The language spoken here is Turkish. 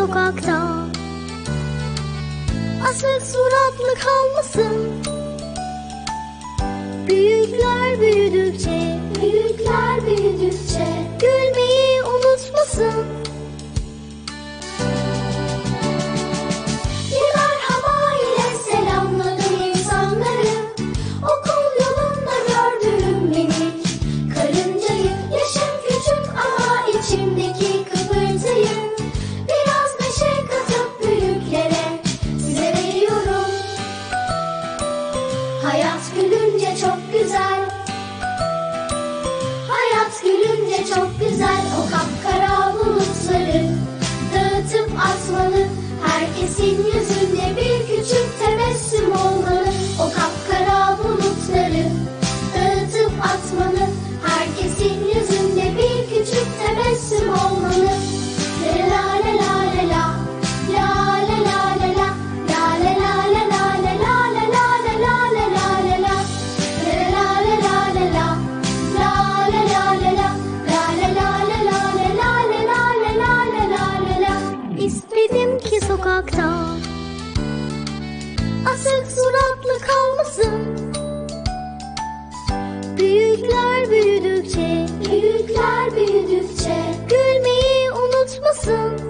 sokakta. Asık suratlı kalmasın. Büyükler büyüdükçe Büyükler büyüdükçe Gülmeyi unutmasın. Karıncayı. Yaşım küçük ama içimdeki Gülünce çok güzel O kapkara bulutları Dağıtıp atmalı Herkesin yüzünde İstedim ki sokakta. Asık suratlı kalmasın. Büyükler büyüdükçe Büyükler büyüdükçe Gülmeyi unutmasın